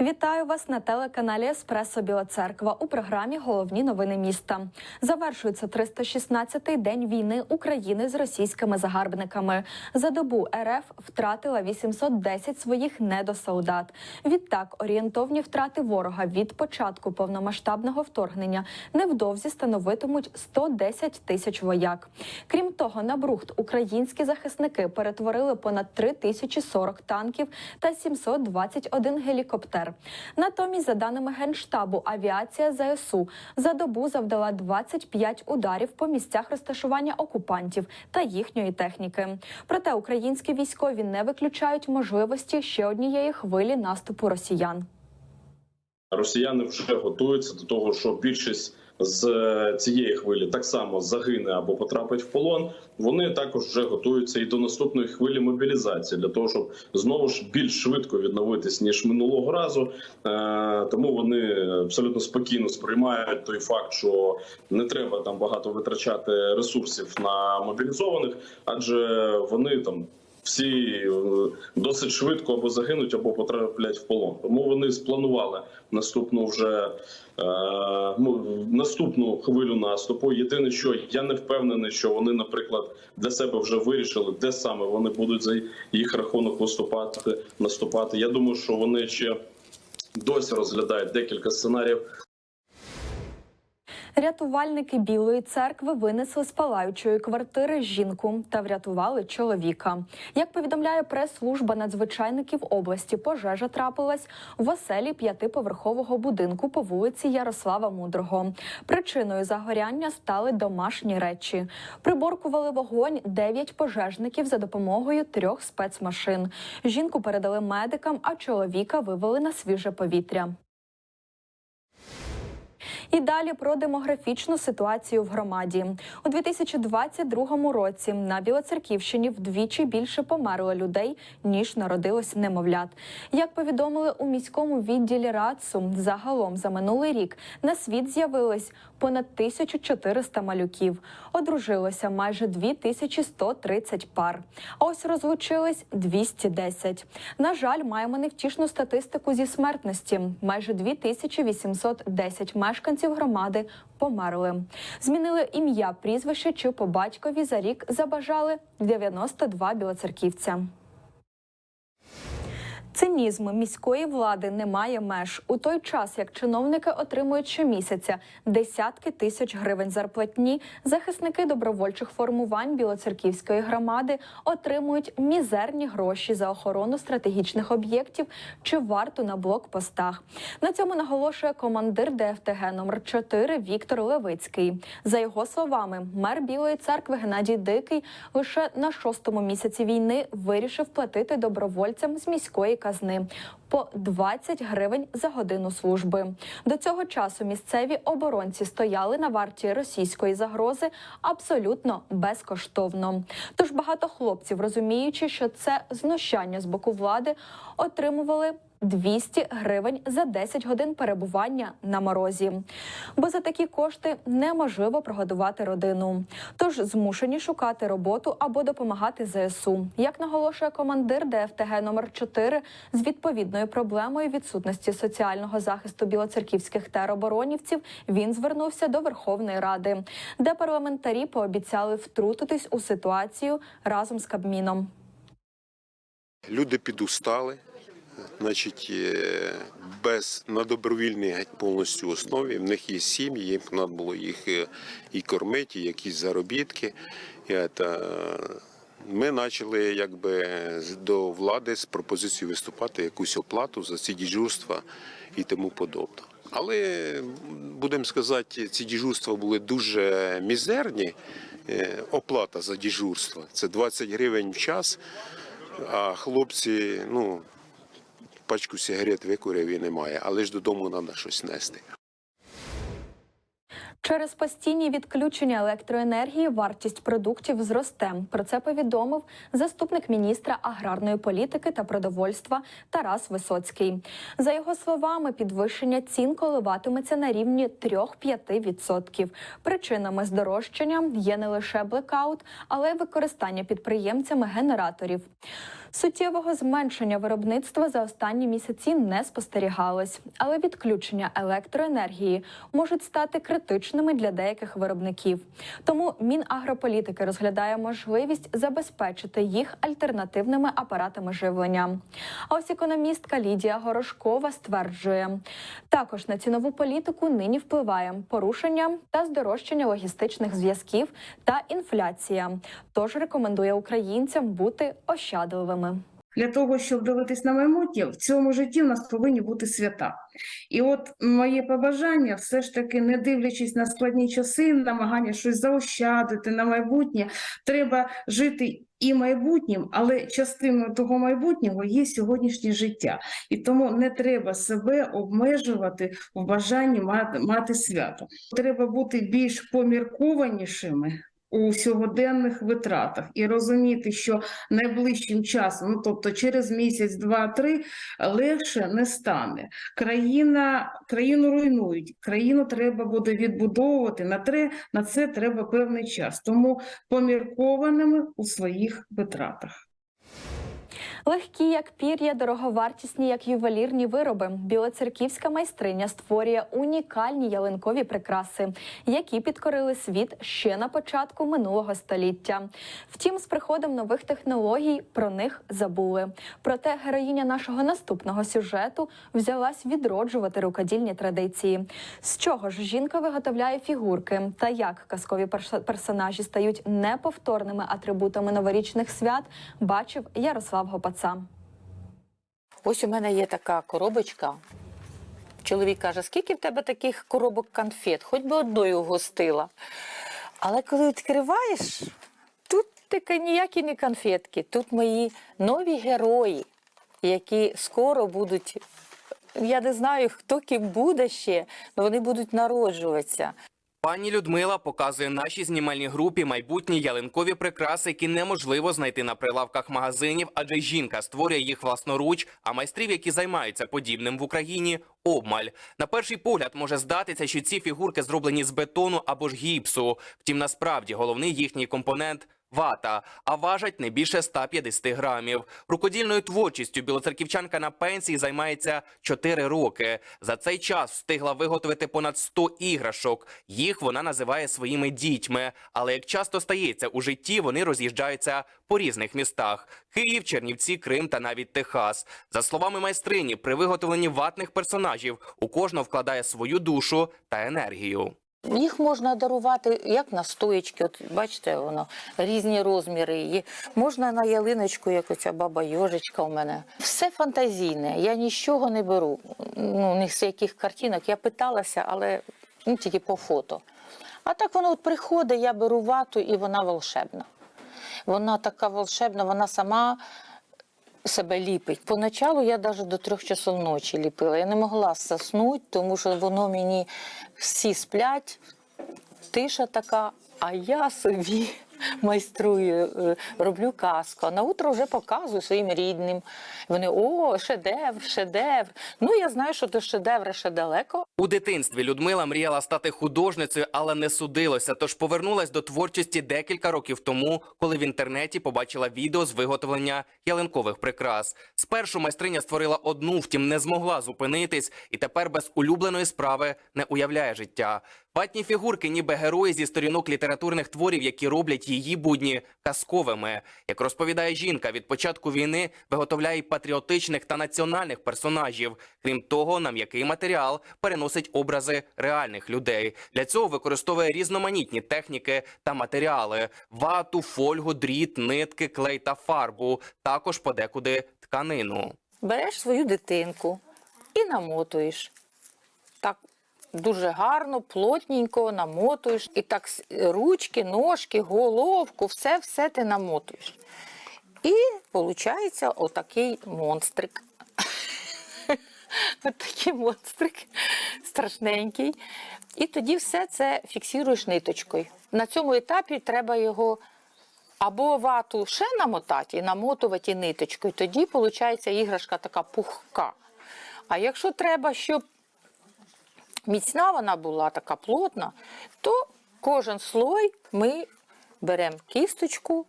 Вітаю вас на телеканалі Еспресо Біла Церква у програмі Головні новини міста. Завершується 316-й день війни України з російськими загарбниками. За добу РФ втратила 810 своїх недосолдат. Відтак орієнтовні втрати ворога від початку повномасштабного вторгнення невдовзі становитимуть 110 тисяч вояк. Крім того, на брухт українські захисники перетворили понад 3040 танків та 721 гелікоптер. Натомість, за даними генштабу, авіація ЗСУ за добу завдала 25 ударів по місцях розташування окупантів та їхньої техніки. Проте українські військові не виключають можливості ще однієї хвилі наступу росіян. Росіяни вже готуються до того, що більшість з е, цієї хвилі так само загине або потрапить в полон. Вони також вже готуються і до наступної хвилі мобілізації для того, щоб знову ж більш швидко відновитись ніж минулого разу. Е, Тому вони абсолютно спокійно сприймають той факт, що не треба там багато витрачати ресурсів на мобілізованих, адже вони там всі е, досить швидко або загинуть, або потраплять в полон. Тому вони спланували наступну вже е, ну, наступну хвилю наступу. Єдине, що я не впевнений, що вони, наприклад, для себе вже вирішили, де саме вони будуть за їх рахунок виступати, наступати. Я думаю, що вони ще досі розглядають декілька сценаріїв. Рятувальники Білої церкви винесли з палаючої квартири жінку та врятували чоловіка. Як повідомляє прес-служба надзвичайників області, пожежа трапилась в оселі п'ятиповерхового будинку по вулиці Ярослава Мудрого. Причиною загоряння стали домашні речі. Приборкували вогонь дев'ять пожежників за допомогою трьох спецмашин. Жінку передали медикам, а чоловіка вивели на свіже повітря. І далі про демографічну ситуацію в громаді у 2022 році на Білоцерківщині вдвічі більше померло людей ніж народилось немовлят. Як повідомили у міському відділі РАЦУ, загалом за минулий рік на світ з'явилось понад 1400 малюків. Одружилося майже 2130 пар. А ось розлучились 210. На жаль, маємо невтішну статистику зі смертності. Майже 2810 мешканців громади померли. Змінили ім'я, прізвище чи по батькові за рік забажали 92 білоцерківця. Цинізм міської влади не має меж у той час, як чиновники отримують щомісяця десятки тисяч гривень зарплатні. Захисники добровольчих формувань білоцерківської громади отримують мізерні гроші за охорону стратегічних об'єктів чи варту на блокпостах. На цьому наголошує командир ДФТГ номер 4 Віктор Левицький. За його словами, мер Білої церкви Геннадій Дикий лише на шостому місяці війни вирішив платити добровольцям з міської казни по 20 гривень за годину служби. До цього часу місцеві оборонці стояли на варті російської загрози абсолютно безкоштовно. Тож багато хлопців, розуміючи, що це знущання з боку влади, отримували. 200 гривень за 10 годин перебування на морозі, бо за такі кошти неможливо прогодувати родину. Тож змушені шукати роботу або допомагати ЗСУ. Як наголошує командир ДФТГ номер 4 з відповідною проблемою відсутності соціального захисту білоцерківських тероборонівців, він звернувся до Верховної Ради, де парламентарі пообіцяли втрутитись у ситуацію разом з Кабміном. Люди підустали, значить, е, без на добровільній повністю основі. В них є сім'ї, їм треба було їх е, і кормити, і якісь заробітки. І це, ми почали якби до влади з пропозицією виступати якусь оплату за ці діжурства і тому подобне. Але будемо сказати, ці діжурства були дуже мізерні. Е, Оплата за діжурство це 20 гривень в час. А хлопці, ну, пачку сигарет викурив і немає, але ж додому треба щось нести. Через постійні відключення електроенергії вартість продуктів зросте. Про це повідомив заступник міністра аграрної політики та продовольства Тарас Висоцький. За його словами, підвищення цін коливатиметься на рівні 3-5%. Причинами здорожчання є не лише блекаут, але й використання підприємцями генераторів. Суттєвого зменшення виробництва за останні місяці не спостерігалось, але відключення електроенергії можуть стати критичними для деяких виробників. Тому Мінагрополітики розглядає можливість забезпечити їх альтернативними апаратами живлення. А ось економістка Лідія Горошкова стверджує, також на цінову політику нині впливає порушення та здорожчання логістичних зв'язків та інфляція. Тож рекомендує українцям бути ощадливими. Для того, щоб дивитись на майбутнє, в цьому житті в нас повинні бути свята. І от моє побажання, все ж таки, не дивлячись на складні часи, намагання щось заощадити на майбутнє, треба жити і майбутнім, але частиною того майбутнього є сьогоднішнє життя. І тому не треба себе обмежувати в бажанні мати, мати свято. Треба бути більш поміркованішими. У сьогоденних витратах і розуміти, що найближчим часом, ну тобто через місяць, два-три, легше не стане. Країна, країну руйнують, країну треба буде відбудовувати. На, тре, на це треба певний час. Тому поміркованими у своїх витратах. Легкі як пір'я, дороговартісні як ювелірні вироби. Білоцерківська майстриня створює унікальні ялинкові прикраси, які підкорили світ ще на початку минулого століття. Втім, з приходом нових технологій про них забули. Проте героїня нашого наступного сюжету взялась відроджувати рукодільні традиції. З чого ж жінка виготовляє фігурки та як казкові персонажі стають неповторними атрибутами новорічних свят, бачив Ярослав Гопаца. Ось у мене є така коробочка. Чоловік каже, скільки в тебе таких коробок конфет, хоч би одною гостила. Але коли відкриваєш, тут такі ніякі не конфетки, тут мої нові герої, які скоро будуть. Я не знаю, хто ким буде ще, але вони будуть народжуватися. Пані Людмила показує нашій знімальній групі майбутні ялинкові прикраси, які неможливо знайти на прилавках магазинів, адже жінка створює їх власноруч, а майстрів, які займаються подібним в Україні, обмаль. На перший погляд може здатися, що ці фігурки зроблені з бетону або ж гіпсу. Втім, насправді головний їхній компонент. Вата, а важать не більше 150 грамів. Рукодільною творчістю білоцерківчанка на пенсії займається 4 роки. За цей час встигла виготовити понад 100 іграшок. Їх вона називає своїми дітьми. Але як часто стається у житті, вони роз'їжджаються по різних містах: Київ, Чернівці, Крим та навіть Техас. За словами майстрині, при виготовленні ватних персонажів у кожного вкладає свою душу та енергію. Їх можна дарувати як на стоєчки, от бачите, воно різні розміри. Є. Можна на ялиночку, як оця баба Йожечка у мене. Все фантазійне, я нічого не беру. Ну, ні з яких картинок. Я питалася, але ну, тільки по фото. А так воно от приходить, я беру вату і вона волшебна. Вона така волшебна, вона сама себе ліпить. Поначалу я навіть до трьох часов ночі ліпила. Я не могла заснути, тому що воно мені всі сплять, тиша така, а я собі майструю, е, роблю казку. А на утро вже показую своїм рідним. Вони о, шедевр, шедевр. Ну я знаю, що до шедевра ще далеко. У дитинстві Людмила мріяла стати художницею, але не судилося. Тож повернулась до творчості декілька років тому, коли в інтернеті побачила відео з виготовлення ялинкових прикрас. Спершу майстриня створила одну, втім не змогла зупинитись, і тепер без улюбленої справи не уявляє життя. Ватні фігурки, ніби герої зі сторінок літературних творів, які роблять її будні казковими. Як розповідає жінка, від початку війни виготовляє патріотичних та національних персонажів. Крім того, на м'який матеріал переносить образи реальних людей. Для цього використовує різноманітні техніки та матеріали: вату, фольгу, дріт, нитки, клей та фарбу. Також подекуди тканину. Береш свою дитинку і намотуєш. Дуже гарно, плотненько намотуєш. І так ручки, ножки, головку, все все ти намотуєш. І виходить отакий монстрик. Отакий монстрик страшненький. І тоді все це фіксуєш ниточкою. На цьому етапі треба його або вату ще намотати і намотувати ниточкою. Тоді виходить іграшка така пухка. А якщо треба, щоб міцна вона була така плотна, то кожен слой ми беремо кісточку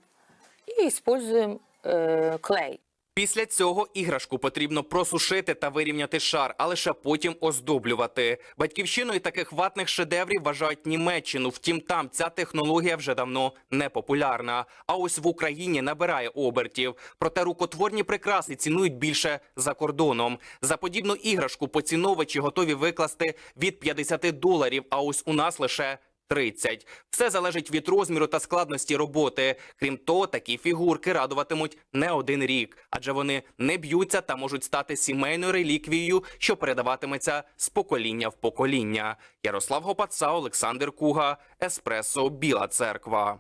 і використовуємо е, клей. Після цього іграшку потрібно просушити та вирівняти шар, а лише потім оздоблювати. Батьківщиною таких ватних шедеврів вважають Німеччину. Втім, там ця технологія вже давно не популярна. А ось в Україні набирає обертів. Проте рукотворні прикраси цінують більше за кордоном. За подібну іграшку поціновувачі готові викласти від 50 доларів. А ось у нас лише 30. Все залежить від розміру та складності роботи. Крім того, такі фігурки радуватимуть не один рік, адже вони не б'ються та можуть стати сімейною реліквією, що передаватиметься з покоління в покоління. Ярослав Гопаца, Олександр Куга, Еспресо, Біла Церква.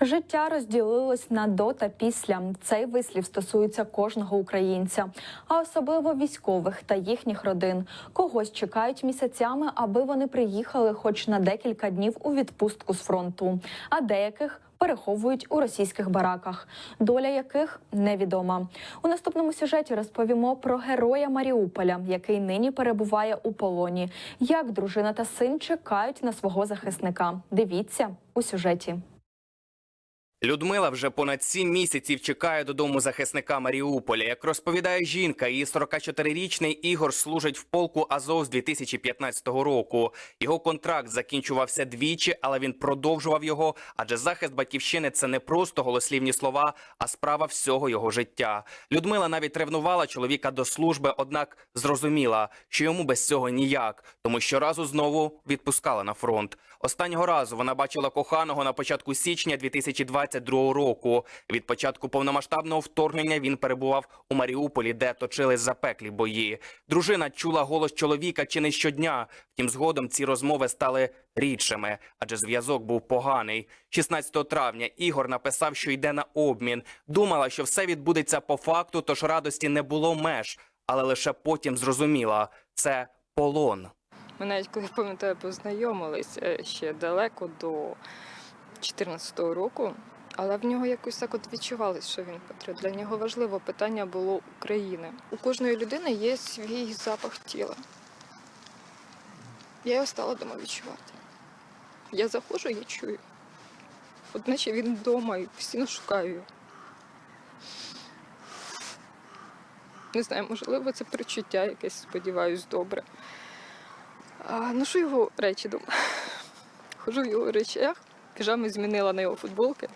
Життя розділилось на до та після. Цей вислів стосується кожного українця, а особливо військових та їхніх родин. Когось чекають місяцями, аби вони приїхали хоч на декілька днів у відпустку з фронту, а деяких. Переховують у російських бараках, доля яких невідома. У наступному сюжеті розповімо про героя Маріуполя, який нині перебуває у полоні. Як дружина та син чекають на свого захисника. Дивіться у сюжеті. Людмила вже понад сім місяців чекає додому захисника Маріуполя. Як розповідає жінка, її 44-річний Ігор служить в полку Азов з 2015 року. Його контракт закінчувався двічі, але він продовжував його. Адже захист батьківщини це не просто голослівні слова, а справа всього його життя. Людмила навіть ревнувала чоловіка до служби, однак зрозуміла, що йому без цього ніяк, тому щоразу знову відпускала на фронт. Останнього разу вона бачила коханого на початку січня 2022 року. Від початку повномасштабного вторгнення він перебував у Маріуполі, де точились запеклі бої. Дружина чула голос чоловіка чи не щодня. Втім, згодом ці розмови стали рідшими, адже зв'язок був поганий. 16 травня Ігор написав, що йде на обмін. Думала, що все відбудеться по факту, тож радості не було меж, але лише потім зрозуміла це полон. Ми навіть коли пам'ятаю, познайомились ще далеко до 2014 року, але в нього якось так от відчувалось, що він патріот. Для нього важливо питання було України. У кожної людини є свій запах тіла. Я його стала дома відчувати. Я заходжу, я чую. От наче він вдома і постійно шукаю його. Не знаю, можливо, це перечуття якесь, сподіваюсь, добре. А, ношу його речі дома. Хожу в його речах, піжами змінила на його футболки.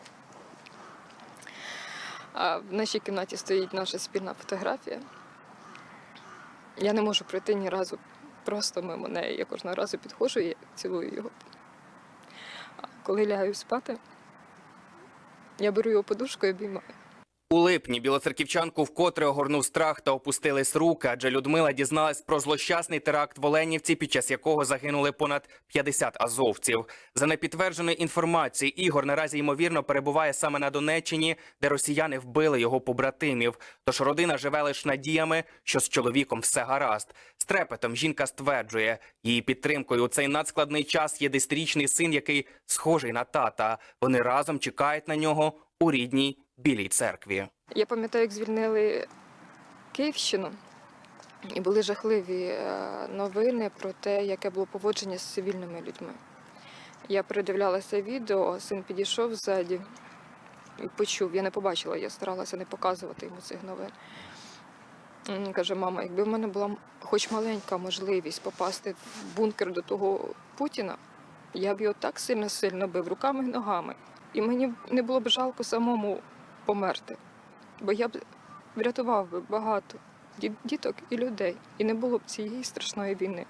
А в нашій кімнаті стоїть наша спільна фотографія. Я не можу пройти ні разу просто мимо неї. Я кожного разу підходжу і цілую його. А коли лягаю спати, я беру його подушку і обіймаю. У липні білоцерківчанку вкотре огорнув страх та опустились руки, адже Людмила дізналась про злощасний теракт в Оленівці, під час якого загинули понад 50 азовців. За непідтвердженою інформацією, Ігор наразі ймовірно перебуває саме на Донеччині, де росіяни вбили його побратимів. Тож родина живе лише надіями, що з чоловіком все гаразд. З трепетом жінка стверджує, її підтримкою у цей надскладний час є десятирічний син, який схожий на тата. Вони разом чекають на нього у рідній білій церкві. Я пам'ятаю, як звільнили Київщину, і були жахливі е, новини про те, яке було поводження з цивільними людьми. Я передивлялася відео, син підійшов ззаді і почув. Я не побачила, я старалася не показувати йому цих новин. Він каже, мама, якби в мене була хоч маленька можливість попасти в бункер до того Путіна, я б його так сильно-сильно бив руками і ногами. І мені не було б жалко самому померти. Бо я б врятував би багато діток і людей, і не було б цієї страшної війни.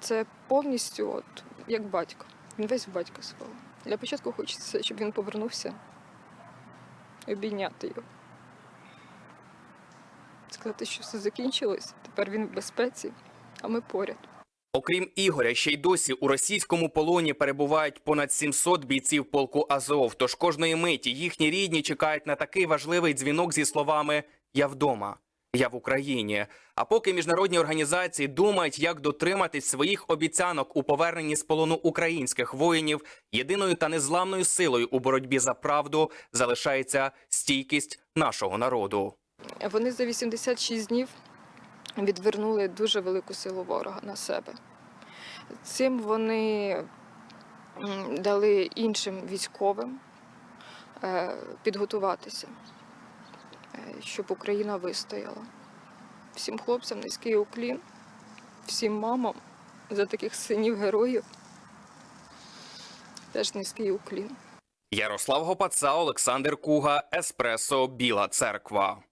Це повністю от, як батько. Він весь в батька свого. Для початку хочеться, щоб він повернувся і обійняти його. Сказати, що все закінчилось, тепер він в безпеці, а ми поряд. Окрім Ігоря, ще й досі у російському полоні перебувають понад 700 бійців полку Азов. Тож кожної миті їхні рідні чекають на такий важливий дзвінок зі словами Я вдома, я в Україні. А поки міжнародні організації думають, як дотриматись своїх обіцянок у поверненні з полону українських воїнів, єдиною та незламною силою у боротьбі за правду залишається стійкість нашого народу. Вони за 86 днів відвернули дуже велику силу ворога на себе. Цим вони дали іншим військовим е, підготуватися, е, щоб Україна вистояла. Всім хлопцям низький уклін, всім мамам за таких синів героїв. Теж низький уклін. Ярослав Гопаца, Олександр Куга, Еспресо, Біла Церква.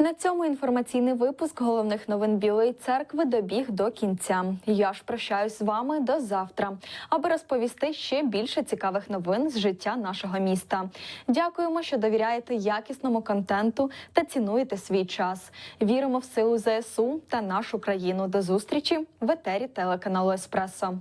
На цьому інформаційний випуск головних новин Білої церкви добіг до кінця. Я ж прощаюсь з вами до завтра, аби розповісти ще більше цікавих новин з життя нашого міста. Дякуємо, що довіряєте якісному контенту та цінуєте свій час. Віримо в силу ЗСУ та нашу країну. До зустрічі в етері телеканалу Еспресо.